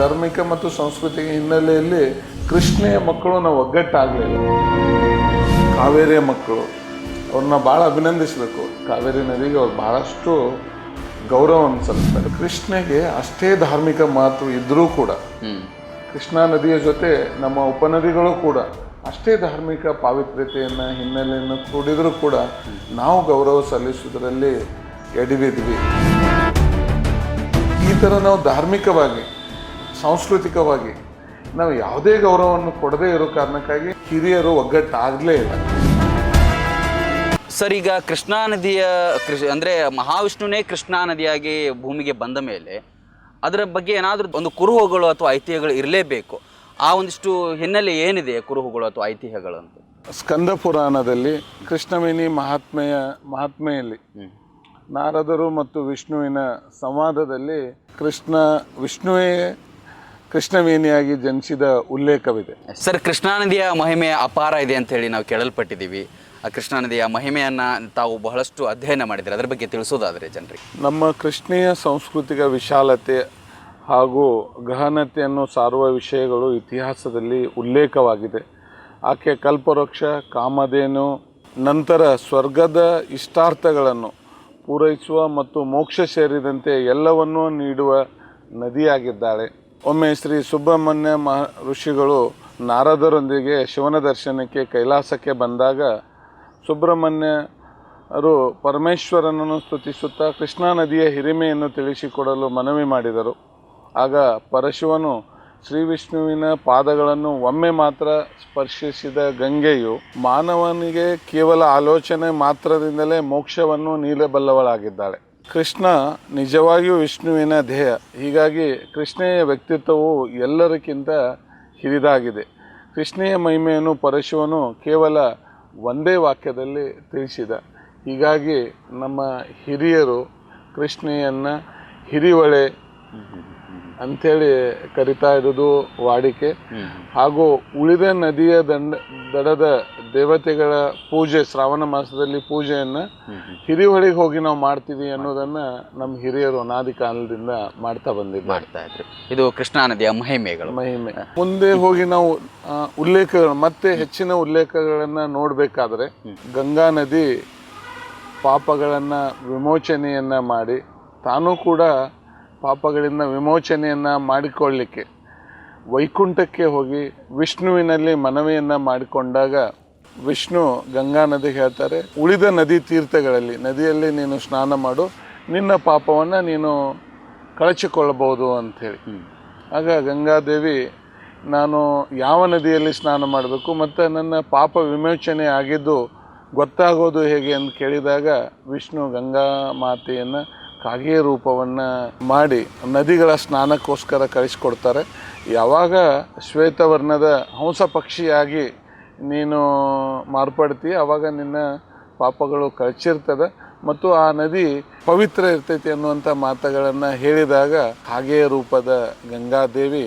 ಧಾರ್ಮಿಕ ಮತ್ತು ಸಾಂಸ್ಕೃತಿಕ ಹಿನ್ನೆಲೆಯಲ್ಲಿ ಕೃಷ್ಣೆಯ ಮಕ್ಕಳು ನಾವು ಒಗ್ಗಟ್ಟಾಗಲಿಲ್ಲ ಕಾವೇರಿಯ ಮಕ್ಕಳು ಅವ್ರನ್ನ ಭಾಳ ಅಭಿನಂದಿಸಬೇಕು. ಕಾವೇರಿ ನದಿಗೆ ಅವ್ರು ಭಾಳಷ್ಟು ಗೌರವವನ್ನು ಸಲ್ಲಿಸ್ತಾರೆ. ಕೃಷ್ಣೆಗೆ ಅಷ್ಟೇ ಧಾರ್ಮಿಕ ಮಹತ್ವ ಇದ್ದರೂ ಕೂಡ ಕೃಷ್ಣಾ ನದಿಯ ಜೊತೆ ನಮ್ಮ ಉಪನದಿಗಳು ಕೂಡ ಅಷ್ಟೇ ಧಾರ್ಮಿಕ ಪಾವಿತ್ರ್ಯತೆಯನ್ನು ಹಿನ್ನೆಲೆಯನ್ನು ಕೂಡಿದರೂ ಕೂಡ ನಾವು ಗೌರವ ಸಲ್ಲಿಸುವುದರಲ್ಲಿ ಎಡವಿದ್ವಿ. ಈ ಥರ ನಾವು ಧಾರ್ಮಿಕವಾಗಿ ಸಾಂಸ್ಕೃತಿಕವಾಗಿ ನಾವು ಯಾವುದೇ ಗೌರವವನ್ನು ಕೊಡದೇ ಇರೋ ಕಾರಣಕ್ಕಾಗಿ ಹಿರಿಯರು ಒಗ್ಗಟ್ಟಾಗಲೇ ಇಲ್ಲ. ಸರ್ ಈಗ ಕೃಷ್ಣಾ ನದಿಯ ಕೃಷಿ ಅಂದರೆ ಮಹಾವಿಷ್ಣುವೇ ಕೃಷ್ಣಾ ನದಿಯಾಗಿ ಭೂಮಿಗೆ ಬಂದ ಮೇಲೆ ಅದರ ಬಗ್ಗೆ ಏನಾದರೂ ಒಂದು ಕುರುಹುಗಳು ಅಥವಾ ಐತಿಹ್ಯಗಳು ಇರಲೇಬೇಕು. ಆ ಒಂದಿಷ್ಟು ಹಿನ್ನೆಲೆ ಏನಿದೆ ಕುರುಹುಗಳು ಅಥವಾ ಐತಿಹ್ಯಗಳು ಅಂತ? ಸ್ಕಂದ ಪುರಾಣದಲ್ಲಿ ಕೃಷ್ಣವೇಣಿ ಮಹಾತ್ಮೆಯ ಮಹಾತ್ಮೆಯಲ್ಲಿ ನಾರದರು ಮತ್ತು ವಿಷ್ಣುವಿನ ಸಂವಾದದಲ್ಲಿ ಕೃಷ್ಣ ವಿಷ್ಣುವೇ ಕೃಷ್ಣವೇಣಿಯಾಗಿ ಜನಿಸಿದ ಉಲ್ಲೇಖವಿದೆ. ಸರ್ ಕೃಷ್ಣಾ ನದಿಯ ಮಹಿಮೆ ಅಪಾರ ಇದೆ ಅಂತ ಹೇಳಿ ನಾವು ಕೇಳಲ್ಪಟ್ಟಿದ್ದೀವಿ. ಆ ಕೃಷ್ಣಾ ನದಿಯ ಮಹಿಮೆಯನ್ನು ತಾವು ಬಹಳಷ್ಟು ಅಧ್ಯಯನ ಮಾಡಿದ್ರೆ ಅದರ ಬಗ್ಗೆ ತಿಳಿಸೋದಾದರೆ ಜನರಿಗೆ ನಮ್ಮ ಕೃಷ್ಣೆಯ ಸಾಂಸ್ಕೃತಿಕ ವಿಶಾಲತೆ ಹಾಗೂ ಗಹನತೆಯನ್ನು ಸಾರುವ ವಿಷಯಗಳು ಇತಿಹಾಸದಲ್ಲಿ ಉಲ್ಲೇಖವಾಗಿದೆ. ಆಕೆ ಕಲ್ಪವೃಕ್ಷ ಕಾಮಧೇನು ನಂತರ ಸ್ವರ್ಗದ ಇಷ್ಟಾರ್ಥಗಳನ್ನು ಪೂರೈಸುವ ಮತ್ತು ಮೋಕ್ಷ ಸೇರಿದಂತೆ ಎಲ್ಲವನ್ನೂ ನೀಡುವ ನದಿಯಾಗಿದ್ದಾಳೆ. ಒಮ್ಮೆ ಶ್ರೀ ಸುಬ್ರಹ್ಮಣ್ಯ ಋಷಿಗಳು ನಾರದರೊಂದಿಗೆ ಶಿವನ ದರ್ಶನಕ್ಕೆ ಕೈಲಾಸಕ್ಕೆ ಬಂದಾಗ ಸುಬ್ರಹ್ಮಣ್ಯರು ಪರಮೇಶ್ವರನನ್ನು ಸ್ತುತಿಸುತ್ತಾ ಕೃಷ್ಣಾ ನದಿಯ ಹಿರಿಮೆಯನ್ನು ತಿಳಿಸಿಕೊಡಲು ಮನವಿ ಮಾಡಿದರು. ಆಗ ಪರಶಿವನು ಶ್ರೀ ವಿಷ್ಣುವಿನ ಪಾದಗಳನ್ನು ಒಮ್ಮೆ ಮಾತ್ರ ಸ್ಪರ್ಶಿಸಿದ ಗಂಗೆಯು ಮಾನವನಿಗೆ ಕೇವಲ ಆಲೋಚನೆ ಮಾತ್ರದಿಂದಲೇ ಮೋಕ್ಷವನ್ನು ನೀಡಬಲ್ಲವಳಾಗಿದ್ದಾಳೆ. ಕೃಷ್ಣ ನಿಜವಾಗಿಯೂ ವಿಷ್ಣುವಿನ ಧ್ಯೇಯ. ಹೀಗಾಗಿ ಕೃಷ್ಣೆಯ ವ್ಯಕ್ತಿತ್ವವು ಎಲ್ಲರಿಗಿಂತ ಹಿರಿದಾಗಿದೆ. ಕೃಷ್ಣೆಯ ಮಹಿಮೆಯನ್ನು ಪರಶುವನು ಕೇವಲ ಒಂದೇ ವಾಕ್ಯದಲ್ಲಿ ತಿಳಿಸಿದ. ಹೀಗಾಗಿ ನಮ್ಮ ಹಿರಿಯರು ಕೃಷ್ಣೆಯನ್ನು ಹಿರಿವಳೆ ಅಂಥೇಳಿ ಕರಿತಾ ಇರೋದು ವಾಡಿಕೆ. ಹಾಗೂ ಉಳಿದ ನದಿಯ ದಂಡ ದಡದ ದೇವತೆಗಳ ಪೂಜೆ ಶ್ರಾವಣ ಮಾಸದಲ್ಲಿ ಪೂಜೆಯನ್ನು ಹಿರಿಹೊಳಿಗೆ ಹೋಗಿ ನಾವು ಮಾಡ್ತೀವಿ ಅನ್ನೋದನ್ನು ನಮ್ಮ ಹಿರಿಯರು ಅನಾದಿ ಕಾಲದಿಂದ ಮಾಡ್ತಾ ಬಂದಿದ್ದು ಮಾಡ್ತಾ ಇದ್ರು. ಇದು ಕೃಷ್ಣಾ ನದಿಯ ಮಹಿಮೆಗಳು. ಮಹಿಮೆ. ಮುಂದೆ ಹೋಗಿ ನಾವು ಉಲ್ಲೇಖಗಳು ಮತ್ತೆ ಹೆಚ್ಚಿನ ಉಲ್ಲೇಖಗಳನ್ನು ನೋಡಬೇಕಾದ್ರೆ ಗಂಗಾ ನದಿ ಪಾಪಗಳನ್ನು ವಿಮೋಚನೆಯನ್ನು ಮಾಡಿ ತಾನೂ ಕೂಡ ಪಾಪಗಳಿಂದ ವಿಮೋಚನೆಯನ್ನು ಮಾಡಿಕೊಳ್ಳಲಿಕ್ಕೆ ವೈಕುಂಠಕ್ಕೆ ಹೋಗಿ ವಿಷ್ಣುವಿನಲ್ಲಿ ಮನವಿಯನ್ನು ಮಾಡಿಕೊಂಡಾಗ ವಿಷ್ಣು ಗಂಗಾ ನದಿ ಹೇಳ್ತಾರೆ, ಉಳಿದ ನದಿ ತೀರ್ಥಗಳಲ್ಲಿ, ನದಿಯಲ್ಲಿ ನೀನು ಸ್ನಾನ ಮಾಡು, ನಿನ್ನ ಪಾಪವನ್ನು ನೀನು ಕಳಚಿಕೊಳ್ಳಬಹುದು ಅಂಥೇಳಿ. ಆಗ ಗಂಗಾದೇವಿ, ನಾನು ಯಾವ ನದಿಯಲ್ಲಿ ಸ್ನಾನ ಮಾಡಬೇಕು ಮತ್ತು ನನ್ನ ಪಾಪ ವಿಮೋಚನೆ ಆಗಿದ್ದು ಗೊತ್ತಾಗೋದು ಹೇಗೆ ಅಂತ ಕೇಳಿದಾಗ ವಿಷ್ಣು ಗಂಗಾ ಮಾತೆಯನ್ನು ಕಾಗೆ ರೂಪವನ್ನು ಮಾಡಿ ನದಿಗಳ ಸ್ನಾನಕ್ಕೋಸ್ಕರ ಕಳಿಸ್ಕೊಡ್ತಾರೆ. ಯಾವಾಗ ಶ್ವೇತವರ್ಣದ ಹಂಸ ಪಕ್ಷಿಯಾಗಿ ನೀನು ಮಾರ್ಪಡ್ತೀಯ ಆವಾಗ ನಿನ್ನ ಪಾಪಗಳು ಕಳಚಿರ್ತದೆ. ಮತ್ತು ಆ ನದಿ ಪವಿತ್ರ ಇರ್ತೈತಿ ಅನ್ನುವಂಥ ಮಾತುಗಳನ್ನು ಹೇಳಿದಾಗ ಹಾಗೆಯ ರೂಪದ ಗಂಗಾದೇವಿ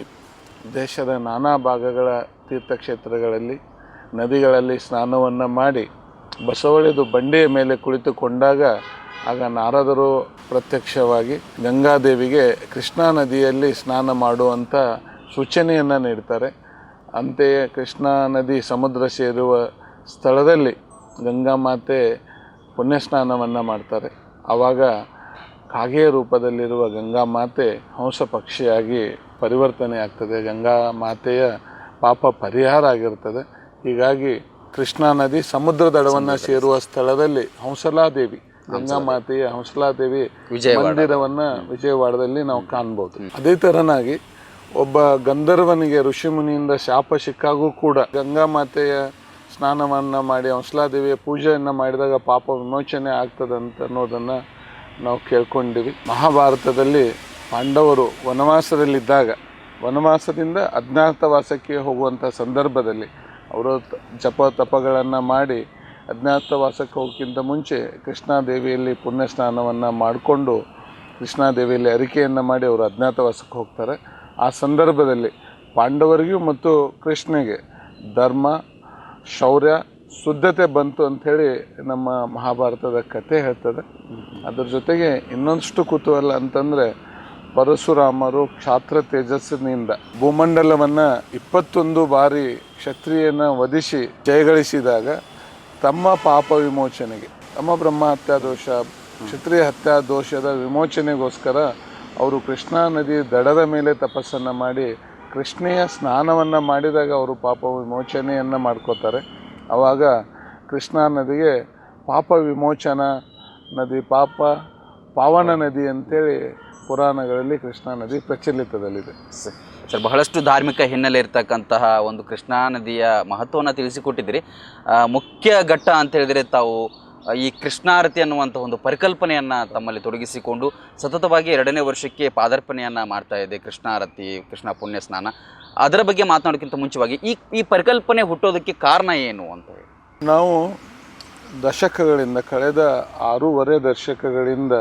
ದೇಶದ ನಾನಾ ಭಾಗಗಳ ತೀರ್ಥಕ್ಷೇತ್ರಗಳಲ್ಲಿ ನದಿಗಳಲ್ಲಿ ಸ್ನಾನವನ್ನು ಮಾಡಿ ಬಸವಳಿದು ಬಂಡೆಯ ಮೇಲೆ ಕುಳಿತುಕೊಂಡಾಗ ಆಗ ನಾರದರು ಪ್ರತ್ಯಕ್ಷವಾಗಿ ಗಂಗಾದೇವಿಗೆ ಕೃಷ್ಣಾ ನದಿಯಲ್ಲಿ ಸ್ನಾನ ಮಾಡುವಂಥ ಸೂಚನೆಯನ್ನು ನೀಡ್ತಾರೆ. ಅಂತೆಯೇ ಕೃಷ್ಣಾ ನದಿ ಸಮುದ್ರ ಸೇರುವ ಸ್ಥಳದಲ್ಲಿ ಗಂಗಾ ಮಾತೆ ಪುಣ್ಯ ಸ್ನಾನವನ್ನು ಮಾಡ್ತಾರೆ. ಆವಾಗ ಕಾಗೆಯ ರೂಪದಲ್ಲಿರುವ ಗಂಗಾ ಮಾತೆ ಹಂಸ ಪಕ್ಷಿಯಾಗಿ ಪರಿವರ್ತನೆ ಆಗ್ತದೆ. ಗಂಗಾ ಮಾತೆಯ ಪಾಪ ಪರಿಹಾರ ಆಗಿರ್ತದೆ. ಹೀಗಾಗಿ ಕೃಷ್ಣಾ ನದಿ ಸಮುದ್ರ ದಡವನ್ನು ಸೇರುವ ಸ್ಥಳದಲ್ಲಿ ಹಂಸಲಾದೇವಿ ಗಂಗಾ ಮಾತೆಯ ಹಂಸಲಾದೇವಿ ವಿಜಯ ಮಂದಿರವನ್ನ ವಿಜಯವಾಡದಲ್ಲಿ ನಾವು ಕಾಣ್ಬೋದು. ಅದೇ ತರನಾಗಿ ಒಬ್ಬ ಗಂಧರ್ವನಿಗೆ ಋಷಿಮುನಿಯಿಂದ ಶಾಪ ಸಿಕ್ಕಾಗೂ ಕೂಡ ಗಂಗಾ ಮಾತೆಯ ಸ್ನಾನವನ್ನು ಮಾಡಿ ಹಂಸಲಾದೇವಿಯ ಪೂಜೆಯನ್ನು ಮಾಡಿದಾಗ ಪಾಪ ವಿಮೋಚನೆ ಅಂತ ಅನ್ನೋದನ್ನು ನಾವು ಕೇಳ್ಕೊಂಡಿವಿ. ಮಹಾಭಾರತದಲ್ಲಿ ಪಾಂಡವರು ವನವಾಸದಲ್ಲಿದ್ದಾಗ ವನವಾಸದಿಂದ ಅಜ್ಞಾತವಾಸಕ್ಕೆ ಹೋಗುವಂಥ ಸಂದರ್ಭದಲ್ಲಿ ಅವರು ಜಪ ತಪಗಳನ್ನು ಮಾಡಿ ಅಜ್ಞಾತವಾಸಕ್ಕೆ ಹೋಗೋಕ್ಕಿಂತ ಮುಂಚೆ ಕೃಷ್ಣಾದೇವಿಯಲ್ಲಿ ಪುಣ್ಯ ಸ್ನಾನವನ್ನು ಮಾಡಿಕೊಂಡು ಕೃಷ್ಣಾದೇವಿಯಲ್ಲಿ ಅರಿಕೆಯನ್ನು ಮಾಡಿ ಅವರು ಅಜ್ಞಾತವಾಸಕ್ಕೆ ಹೋಗ್ತಾರೆ. ಆ ಸಂದರ್ಭದಲ್ಲಿ ಪಾಂಡವರಿಗೂ ಮತ್ತು ಕೃಷ್ಣಗೆ ಧರ್ಮ, ಶೌರ್ಯ, ಶುದ್ಧತೆ ಬಂತು ಅಂಥೇಳಿ ನಮ್ಮ ಮಹಾಭಾರತದ ಕಥೆ ಹೇಳ್ತದೆ. ಅದ್ರ ಜೊತೆಗೆ ಇನ್ನೊಂದಷ್ಟು ಕುತೂಹಲ ಅಂತಂದರೆ ಪರಶುರಾಮರು ಕ್ಷಾತ್ರ ತೇಜಸ್ಸಿನಿಂದ ಭೂಮಂಡಲವನ್ನು ಇಪ್ಪತ್ತೊಂದು ಬಾರಿ ಕ್ಷತ್ರಿಯನ ವಧಿಸಿ ಜಯಗಳಿಸಿದಾಗ ತಮ್ಮ ಪಾಪ ವಿಮೋಚನೆಗೆ, ತಮ್ಮ ಬ್ರಹ್ಮ ಹತ್ಯಾ ದೋಷ, ಕ್ಷತ್ರಿಯ ಹತ್ಯಾ ದೋಷದ ವಿಮೋಚನೆಗೋಸ್ಕರ ಅವರು ಕೃಷ್ಣಾ ನದಿ ದಡದ ಮೇಲೆ ತಪಸ್ಸನ್ನು ಮಾಡಿ, ಕೃಷ್ಣೆಯ ಸ್ನಾನವನ್ನು ಮಾಡಿದಾಗ ಅವರು ಪಾಪ ವಿಮೋಚನೆಯನ್ನು ಮಾಡ್ಕೋತಾರೆ. ಆವಾಗ ಕೃಷ್ಣಾ ನದಿಗೆ ಪಾಪ ವಿಮೋಚನ ನದಿ, ಪಾಪ ಪಾವನ ನದಿ ಅಂತೇಳಿ ಪುರಾಣಗಳಲ್ಲಿ ಕೃಷ್ಣಾ ನದಿ ಪ್ರಚಲಿತದಲ್ಲಿದೆ. ಸರ್, ಬಹಳಷ್ಟು ಧಾರ್ಮಿಕ ಹಿನ್ನೆಲೆ ಇರತಕ್ಕಂತಹ ಒಂದು ಕೃಷ್ಣಾ ನದಿಯ ಮಹತ್ವವನ್ನು ತಿಳಿಸಿಕೊಟ್ಟಿದ್ದೀರಿ. ಮುಖ್ಯ ಘಟ್ಟ ಅಂತ ಹೇಳಿದರೆ ತಾವು ಈ ಕೃಷ್ಣಾರತಿ ಅನ್ನುವಂಥ ಒಂದು ಪರಿಕಲ್ಪನೆಯನ್ನು ತಮ್ಮಲ್ಲಿ ತೊಡಗಿಸಿಕೊಂಡು ಸತತವಾಗಿ ಎರಡನೇ ವರ್ಷಕ್ಕೆ ಪಾದಾರ್ಪಣೆಯನ್ನು ಮಾಡ್ತಾ ಇದೆ ಕೃಷ್ಣಾರತಿ, ಕೃಷ್ಣ ಪುಣ್ಯ ಸ್ನಾನ. ಅದರ ಬಗ್ಗೆ ಮಾತನಾಡೋಕ್ಕಿಂತ ಮುಂಚೆವಾಗಿ ಈ ಈ ಪರಿಕಲ್ಪನೆ ಹುಟ್ಟೋದಕ್ಕೆ ಕಾರಣ ಏನು ಅಂತ ನಾವು ದಶಕಗಳಿಂದ, ಕಳೆದ ಆರೂವರೆ ದಶಕಗಳಿಂದ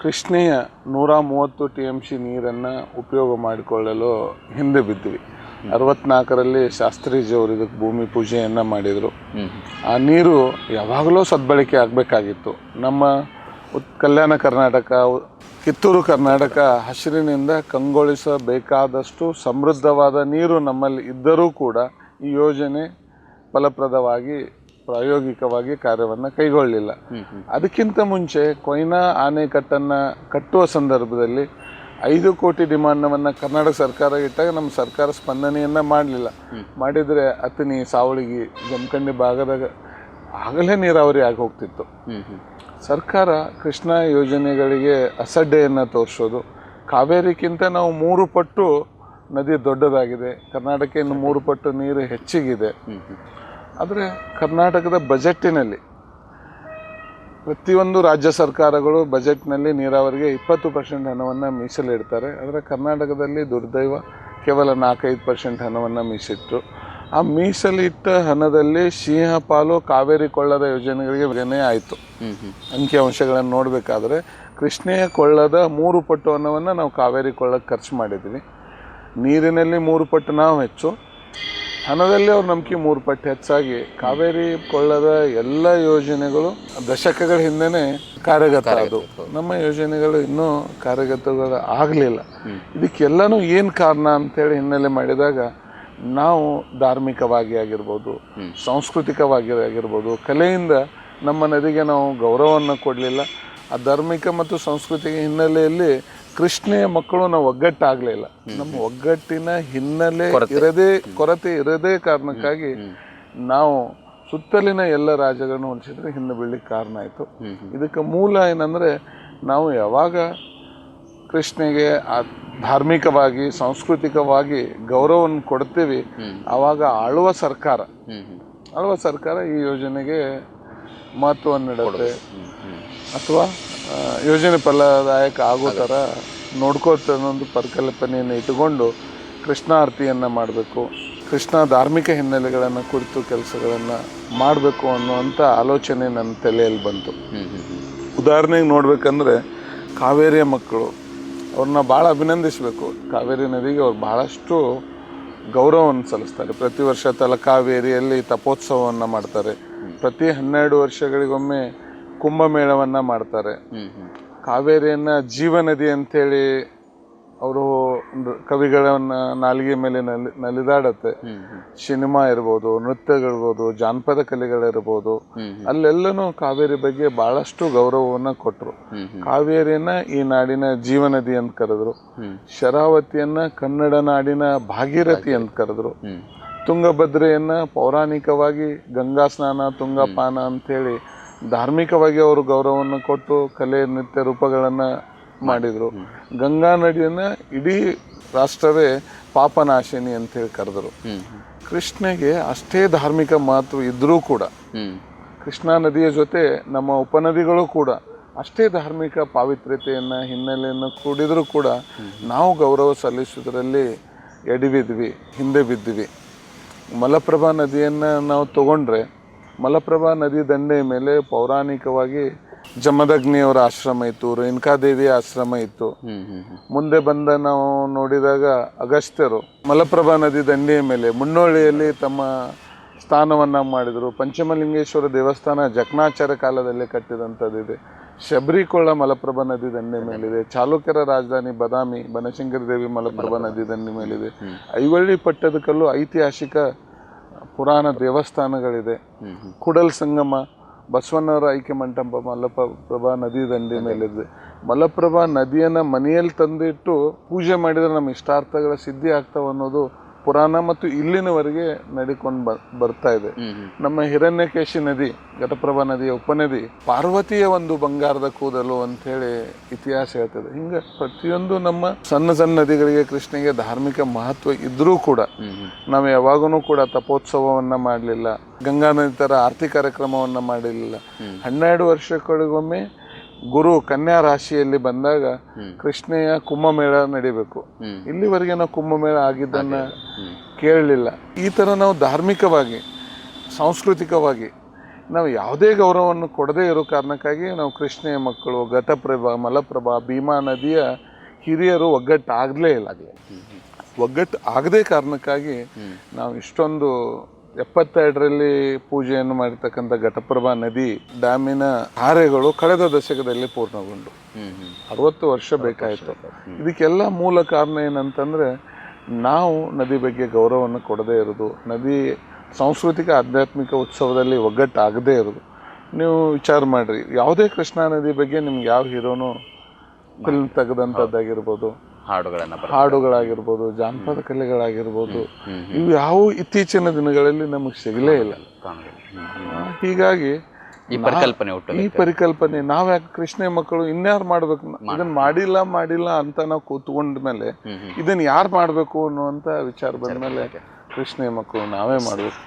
ಕೃಷ್ಣೆಯ ನೂರ ಮೂವತ್ತು ಟಿ ಎಂ ಸಿ ನೀರನ್ನು ಉಪಯೋಗ ಮಾಡಿಕೊಳ್ಳಲು ಹಿಂದೆ ಬಿದ್ದಿವಿ. ಅರವತ್ನಾಲ್ಕರಲ್ಲಿ ಶಾಸ್ತ್ರೀಜಿಯವರು ಇದಕ್ಕೆ ಭೂಮಿ ಪೂಜೆಯನ್ನು ಮಾಡಿದರು. ಆ ನೀರು ಯಾವಾಗಲೂ ಸದ್ಬಳಕೆ ಆಗಬೇಕಾಗಿತ್ತು. ನಮ್ಮ ಉತ್ ಕಲ್ಯಾಣ ಕರ್ನಾಟಕ ಕಿತ್ತೂರು ಕರ್ನಾಟಕ ಹಸಿರಿನಿಂದ ಕಂಗೊಳಿಸಬೇಕಾದಷ್ಟು ಸಮೃದ್ಧವಾದ ನೀರು ನಮ್ಮಲ್ಲಿ ಇದ್ದರೂ ಕೂಡ ಈ ಯೋಜನೆ ಫಲಪ್ರದವಾಗಿ ಪ್ರಾಯೋಗಿಕವಾಗಿ ಕಾರ್ಯವನ್ನು ಕೈಗೊಳ್ಳಲಿಲ್ಲ ಅದಕ್ಕಿಂತ ಮುಂಚೆ ಕೊಯ್ನಾ ಆನೆಕಟ್ಟನ್ನು ಕಟ್ಟುವ ಸಂದರ್ಭದಲ್ಲಿ ಐದು ಕೋಟಿ ಡಿಮಾಂಡ್ನವನ್ನು ಕರ್ನಾಟಕ ಸರ್ಕಾರ ಇಟ್ಟಾಗ ನಮ್ಮ ಸರ್ಕಾರ ಸ್ಪಂದನೆಯನ್ನು ಮಾಡಲಿಲ್ಲ. ಮಾಡಿದರೆ ಅತನಿ ಸಾವಳಿಗೆ ಜಮಖಂಡಿ ಭಾಗದಾಗ ಆಗಲೇ ನೀರಾವರಿ ಆಗಿ ಹೋಗ್ತಿತ್ತು. ಸರ್ಕಾರ ಕೃಷ್ಣ ಯೋಜನೆಗಳಿಗೆ ಅಸಡ್ಡೆಯನ್ನು ತೋರಿಸೋದು ಕಾವೇರಿಗಿಂತ ನಾವು ಮೂರು ಪಟ್ಟು ನದಿ ದೊಡ್ಡದಾಗಿದೆ ಕರ್ನಾಟಕ ಇನ್ನು ಮೂರು ಪಟ್ಟು ನೀರು ಹೆಚ್ಚಿಗಿದೆ. ಆದರೆ ಕರ್ನಾಟಕದ ಬಜೆಟ್ಟಿನಲ್ಲಿ ಪ್ರತಿಯೊಂದು ರಾಜ್ಯ ಸರ್ಕಾರಗಳು ಬಜೆಟ್ನಲ್ಲಿ ನೀರಾವರಿಗೆ ಇಪ್ಪತ್ತು ಪರ್ಸೆಂಟ್ ಹಣವನ್ನು ಮೀಸಲಿಡ್ತಾರೆ. ಆದರೆ ಕರ್ನಾಟಕದಲ್ಲಿ ದುರ್ದೈವ ಕೇವಲ ನಾಲ್ಕೈದು ಪರ್ಸೆಂಟ್ ಹಣವನ್ನು ಮೀಸಿಟ್ಟು ಆ ಮೀಸಲಿಟ್ಟ ಹಣದಲ್ಲಿ ಸಿಂಹ ಪಾಲು ಕಾವೇರಿ ಕೊಳ್ಳದ ಯೋಜನೆಗಳಿಗೆ ವಿಭಜನೆ ಆಯಿತು. ಅಂಕಿಅಂಶಗಳನ್ನು ನೋಡಬೇಕಾದ್ರೆ ಕೃಷ್ಣೆಯ ಕೊಳ್ಳದ ಮೂರು ಪಟ್ಟು ಹಣವನ್ನು ನಾವು ಕಾವೇರಿ ಕೊಳ್ಳಕ್ಕೆ ಖರ್ಚು ಮಾಡಿದ್ದೀವಿ ನೀರಿನಲ್ಲಿ ಮೂರು ಪಟ್ಟು ನಾವು ಹೆಚ್ಚು. ಹಣದಲ್ಲಿ ಅವ್ರ ನಂಬಿಕೆ ಮೂರು ಪಟ್ಟು ಹೆಚ್ಚಾಗಿ ಕಾವೇರಿ ಕೊಳ್ಳದ ಎಲ್ಲ ಯೋಜನೆಗಳು ದಶಕಗಳ ಹಿಂದೆನೆ ಕಾರ್ಯಗತ ಅದು. ನಮ್ಮ ಯೋಜನೆಗಳು ಇನ್ನೂ ಕಾರ್ಯಗತಗಳು ಆಗಲಿಲ್ಲ. ಇದಕ್ಕೆಲ್ಲನೂ ಏನು ಕಾರಣ ಅಂತೇಳಿ ಹಿನ್ನೆಲೆ ಮಾಡಿದಾಗ ನಾವು ಧಾರ್ಮಿಕವಾಗಿ ಆಗಿರ್ಬೋದು ಸಾಂಸ್ಕೃತಿಕವಾಗಿ ಆಗಿರ್ಬೋದು ಕಲೆಯಿಂದ ನಮ್ಮ ನದಿಗೆ ನಾವು ಗೌರವವನ್ನು ಕೊಡಲಿಲ್ಲ. ಆ ಧಾರ್ಮಿಕ ಮತ್ತು ಸಾಂಸ್ಕೃತಿಕ ಹಿನ್ನೆಲೆಯಲ್ಲಿ ಕೃಷ್ಣೆಯ ಮಕ್ಕಳು ನಾವು ಒಗ್ಗಟ್ಟಾಗಲಿಲ್ಲ ನಮ್ಮ ಒಗ್ಗಟ್ಟಿನ ಹಿನ್ನೆಲೆ ಇರದೇ ಕೊರತೆ ಇರದೇ ಕಾರಣಕ್ಕಾಗಿ ನಾವು ಸುತ್ತಲಿನ ಎಲ್ಲ ರಾಜ್ಯಗಳನ್ನು ಹೋಲಿಸಿದ್ರೆ ಹಿಂದೆ ಬೀಳಲಿಕ್ಕೆ ಕಾರಣ ಆಯಿತು. ಇದಕ್ಕೆ ಮೂಲ ಏನಂದರೆ ನಾವು ಯಾವಾಗ ಕೃಷ್ಣೆಗೆ ಆ ಧಾರ್ಮಿಕವಾಗಿ ಸಾಂಸ್ಕೃತಿಕವಾಗಿ ಗೌರವವನ್ನು ಕೊಡ್ತೀವಿ ಆವಾಗ ಆಳುವ ಸರ್ಕಾರ. ಆಳುವ ಸರ್ಕಾರ ಈ ಯೋಜನೆಗೆ ಮಹತ್ವವನ್ನು ನೀಡುತ್ತೆ. ಅಥವಾ ಯೋಜನೆ ಫಲದಾಯಕ ಆಗೋ ಥರ ನೋಡ್ಕೋತ ಪರಿಕಲ್ಪನೆಯನ್ನು ಇಟ್ಟುಕೊಂಡು ಕೃಷ್ಣಾರತಿಯನ್ನು ಮಾಡಬೇಕು. ಕೃಷ್ಣ ಧಾರ್ಮಿಕ ಹಿನ್ನೆಲೆಗಳನ್ನು ಕುರಿತು ಕೆಲಸಗಳನ್ನು ಮಾಡಬೇಕು ಅನ್ನುವಂಥ ಆಲೋಚನೆ ನನ್ನ ತಲೆಯಲ್ಲಿ ಬಂತು. ಉದಾಹರಣೆಗೆ ನೋಡ್ಬೇಕಂದ್ರೆ ಕಾವೇರಿಯ ಮಕ್ಕಳು, ಅವ್ರನ್ನ ಭಾಳ ಅಭಿನಂದಿಸಬೇಕು. ಕಾವೇರಿ ನದಿಗೆ ಅವ್ರು ಭಾಳಷ್ಟು ಗೌರವವನ್ನು ಸಲ್ಲಿಸ್ತಾರೆ. ಪ್ರತಿ ವರ್ಷ ತಲಕಾವೇರಿಯಲ್ಲಿ ತಪೋತ್ಸವವನ್ನು ಮಾಡ್ತಾರೆ. ಪ್ರತಿ ಹನ್ನೆರಡು ವರ್ಷಗಳಿಗೊಮ್ಮೆ ಕುಂಭಮೇಳವನ್ನು ಮಾಡ್ತಾರೆ. ಕಾವೇರಿಯನ್ನ ಜೀವನದಿ ಅಂತೇಳಿ ಅವರು ಕವಿಗಳನ್ನ ನಾಲಿಗೆ ಮೇಲೆ ನಲಿ ನಲಿದಾಡತ್ತೆ. ಸಿನಿಮಾ ಇರ್ಬೋದು ನೃತ್ಯಗಳಿರ್ಬೋದು ಜಾನಪದ ಕಲೆಗಳಿರ್ಬೋದು ಅಲ್ಲೆಲ್ಲನೂ ಕಾವೇರಿ ಬಗ್ಗೆ ಬಹಳಷ್ಟು ಗೌರವವನ್ನ ಕೊಟ್ಟರು ಕಾವೇರಿಯನ್ನ ಈ ನಾಡಿನ ಜೀವನದಿ ಅಂತ ಕರೆದ್ರು. ಶರಾವತಿಯನ್ನ ಕನ್ನಡ ನಾಡಿನ ಭಾಗೀರಥಿ ಅಂತ ಕರೆದ್ರು. ತುಂಗಭದ್ರೆಯನ್ನ ಪೌರಾಣಿಕವಾಗಿ ಗಂಗಾ ಸ್ನಾನ ತುಂಗಪಾನ ಅಂಥೇಳಿ ಧಾರ್ಮಿಕವಾಗಿ ಅವರು ಗೌರವವನ್ನು ಕೊಟ್ಟು ಕಲೆ ನೃತ್ಯ ರೂಪಗಳನ್ನು ಮಾಡಿದರು. ಗಂಗಾ ನದಿಯನ್ನ ಇಡೀ ರಾಷ್ಟ್ರವೇ ಪಾಪನಾಶಿನಿ ಅಂತೇಳಿ ಕರೆದರು. ಕೃಷ್ಣಗೆ ಅಷ್ಟೇ ಧಾರ್ಮಿಕ ಮಹತ್ವ ಇದ್ದರೂ ಕೂಡ ಕೃಷ್ಣಾ ನದಿಯ ಜೊತೆ ನಮ್ಮ ಉಪನದಿಗಳು ಕೂಡ ಅಷ್ಟೇ ಧಾರ್ಮಿಕ ಪಾವಿತ್ರ್ಯತೆಯನ್ನು ಹಿನ್ನೆಲೆಯನ್ನು ಕೂಡಿದರೂ ಕೂಡ ನಾವು ಗೌರವ ಸಲ್ಲಿಸೋದ್ರಲ್ಲಿ ಎಡಿಬಿದ್ವಿ ಹಿಂದೆ ಬಿದ್ದಿವಿ ಮಲಪ್ರಭಾ ನದಿಯನ್ನು ನಾವು ತಗೊಂಡ್ರೆ ಮಲಪ್ರಭಾ ನದಿ ದಂಡೆಯ ಮೇಲೆ ಪೌರಾಣಿಕವಾಗಿ ಜಮದಗ್ನಿಯವರ ಆಶ್ರಮ ಇತ್ತು ರೇಣುಕಾದೇವಿಯ ಆಶ್ರಮ ಇತ್ತು. ಮುಂದೆ ಬಂದ ನಾವು ನೋಡಿದಾಗ ಅಗಸ್ತ್ಯರು ಮಲಪ್ರಭಾ ನದಿ ದಂಡೆಯ ಮೇಲೆ ಮುನ್ನೋಳಿಯಲ್ಲಿ ತಮ್ಮ ಸ್ಥಾನವನ್ನ ಮಾಡಿದರು. ಪಂಚಮಲಿಂಗೇಶ್ವರ ದೇವಸ್ಥಾನ ಜಕ್ನಾಚಾರ ಕಾಲದಲ್ಲಿ ಕಟ್ಟಿದಂಥದ್ದಿದೆ ಶಬರಿಕೊಳ್ಳ ಮಲಪ್ರಭಾ ನದಿ ದಂಡೆ ಮೇಲಿದೆ. ಚಾಲುಕ್ಯರ ರಾಜಧಾನಿ ಬದಾಮಿ ಬನಶಂಕರಿ ದೇವಿ ಮಲಪ್ರಭಾ ನದಿ ದಂಡೆ ಮೇಲಿದೆ. ಐವಳ್ಳಿ ಪಟ್ಟದಕಲ್ಲು ಐತಿಹಾಸಿಕ ಪುರಾಣ ದೇವಸ್ಥಾನಗಳಿದೆ. ಕುಡಲ್ ಸಂಗಮ ಬಸವಣ್ಣವರ ಐಕ್ಯ ಮಂಟಪ ಮಲಪ್ರಭಾ ನದಿ ದಂಡೆ ಮೇಲಿದೆ. ಮಲಪ್ರಭಾ ನದಿಯನ್ನ ಮನೆಯಲ್ಲಿ ತಂದಿಟ್ಟು ಪೂಜೆ ಮಾಡಿದರೆ ನಮ್ಮ ಇಷ್ಟಾರ್ಥಗಳ ಸಿದ್ಧಿ ಆಗ್ತಾವ ಅನ್ನೋದು ಪುರಾಣ ಮತ್ತು ಇಲ್ಲಿನವರೆಗೆ ನಡಿಕೊಂಡು ಬ ಬರ್ತಾ ಇದೆ. ನಮ್ಮ ಹಿರಣ್ಯಕೇಶಿ ನದಿ ಘಟಪ್ರಭಾ ನದಿಯ ಉಪನದಿ ಪಾರ್ವತಿಯ ಒಂದು ಬಂಗಾರದ ಕೂದಲು ಅಂತ ಹೇಳಿ ಇತಿಹಾಸ ಹೇಳ್ತದೆ. ಹಿಂಗ ಪ್ರತಿಯೊಂದು ನಮ್ಮ ಸಣ್ಣ ಸಣ್ಣ ನದಿಗಳಿಗೆ ಕೃಷ್ಣಗೆ ಧಾರ್ಮಿಕ ಮಹತ್ವ ಇದ್ರೂ ಕೂಡ ನಾವು ಯಾವಾಗೂ ಕೂಡ ತಪೋತ್ಸವವನ್ನ ಮಾಡಲಿಲ್ಲ ಗಂಗಾ ನದಿ ತರ ಆರತಿ ಕಾರ್ಯಕ್ರಮವನ್ನ ಮಾಡಲಿಲ್ಲ ಹನ್ನೆರಡು ವರ್ಷಗಳಿಗೊಮ್ಮೆ ಗುರು ಕನ್ಯಾ ರಾಶಿಯಲ್ಲಿ ಬಂದಾಗ ಕೃಷ್ಣೆಯ ಕುಂಭಮೇಳ ನಡಿಬೇಕು. ಇಲ್ಲಿವರೆಗೆ ನಾವು ಕುಂಭಮೇಳ ಆಗಿದ್ದನ್ನ ಕೇಳಲಿಲ್ಲ. ಈ ಥರ ನಾವು ಧಾರ್ಮಿಕವಾಗಿ ಸಾಂಸ್ಕೃತಿಕವಾಗಿ ನಾವು ಯಾವುದೇ ಗೌರವವನ್ನು ಕೊಡದೇ ಇರೋ ಕಾರಣಕ್ಕಾಗಿ ನಾವು ಕೃಷ್ಣೆಯ ಮಕ್ಕಳು ಘಟಪ್ರಭಾ ಮಲಪ್ರಭಾ ಭೀಮಾ ನದಿಯ ಹಿರಿಯರು ಒಗ್ಗಟ್ಟಾಗಲೇ ಇಲ್ಲ. ಒಗ್ಗಟ್ಟು ಆಗದೇ ಕಾರಣಕ್ಕಾಗಿ ನಾವು ಇಷ್ಟೊಂದು ಎಪ್ಪತ್ತೆರಡರಲ್ಲಿ ಪೂಜೆಯನ್ನು ಮಾಡಿರ್ತಕ್ಕಂಥ ಘಟಪ್ರಭಾ ನದಿ ಡ್ಯಾಮಿನ ಹಾರೆಗಳು ಕಳೆದ ದಶಕದಲ್ಲಿ ಪೂರ್ಣಗೊಂಡು. ಅರವತ್ತು ವರ್ಷ ಬೇಕಾಯಿತು. ಇದಕ್ಕೆಲ್ಲ ಮೂಲ ಕಾರಣ ಏನಂತಂದರೆ ನಾವು ನದಿ ಬಗ್ಗೆ ಗೌರವವನ್ನು ಕೊಡದೇ ಇರೋದು ನದಿ ಸಾಂಸ್ಕೃತಿಕ ಆಧ್ಯಾತ್ಮಿಕ ಉತ್ಸವದಲ್ಲಿ ಒಗ್ಗಟ್ಟಾಗದೇ ಇರೋದು. ನೀವು ವಿಚಾರ ಮಾಡಿರಿ ಯಾವುದೇ ಕೃಷ್ಣಾ ನದಿ ಬಗ್ಗೆ ನಿಮ್ಗೆ ಯಾವ ಹೀರೋನು ಫಿಲ್ಮ್ ತೆಗೆದಂಥದ್ದಾಗಿರ್ಬೋದು. ಹಾಡುಗಳನ್ನ ಹಾಡುಗಳಾಗಿರ್ಬೋದು ಜಾನಪದ ಕಲೆಗಳಾಗಿರ್ಬೋದು ಇವು ಯಾವ ಇತ್ತೀಚಿನ ದಿನಗಳಲ್ಲಿ ನಮಗೆ ಸಿಗಲೇ ಇಲ್ಲ. ಹೀಗಾಗಿ ಈ ಪರಿಕಲ್ಪನೆ ಹುಟ್ಟು ಈ ಪರಿಕಲ್ಪನೆ ನಾವ್ ಯಾಕೆ ಕೃಷ್ಣ ಮಕ್ಕಳು ಇನ್ಯಾರು ಮಾಡ್ಬೇಕು ಇದನ್ನ ಮಾಡಿಲ್ಲ ಮಾಡಿಲ್ಲ ಅಂತ ನಾವು ಕೂತ್ಕೊಂಡ ಮೇಲೆ ಇದನ್ ಹ್ಮ್. ಇದನ್ನ ಯಾರು ಮಾಡ್ಬೇಕು ಅನ್ನುವಂತ ವಿಚಾರ ಬಂದ್ಮೇಲೆ ಕೃಷ್ಣ ಮಕ್ಕಳು ನಾವೇ ಮಾಡ್ಬೇಕು.